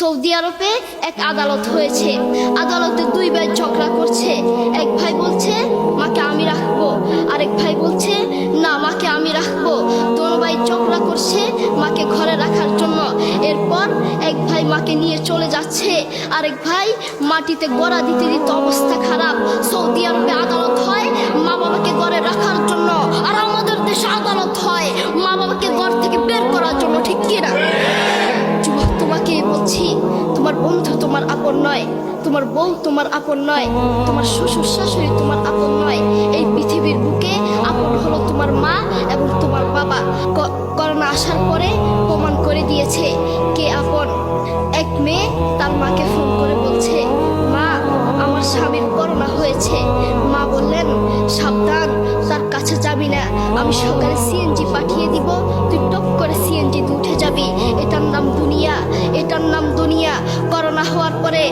Saudi আরবে এক আদালত হয়েছে। আদালতে দুই ভাই ঝগড়া করছে। এক ভাই বলছে, মাকে আমি রাখব। আরেক ভাই বলছে, না, মাকে আমি রাখব। দোনো ভাই ঝগড়া করছে মাকে ঘরে রাখার জন্য। এরপর এক ভাই মাকে নিয়ে চলে যাচ্ছে। আরেক ভাই মাটিতে গড়া দিতে দিতে অবস্থা খারাপ। বন্ধু তোমার আপন নয়। তোমার বউ তোমার আপন নয়। তোমার শ্বশুর শাশুড়ি তোমার আপন নয়। এই পৃথিবীর বুকে আপন হলো তোমার মা এবং তোমার বাবা। করোনা আসার পরে প্রমাণ করে দিয়েছে কে আপন। এক মেয়ে তার মাকে ফোন করে বলছে, মা, আমার স্বামীর করোনা হয়েছে। মা বললেন, সাবধান, তার কাছে যাবি না। আমি সকালে সিএনজি পাঠিয়ে দিব। তুই টপ করে করোনা হওয়ার পরে